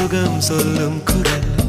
சுகம் சொல்லும் குரல்.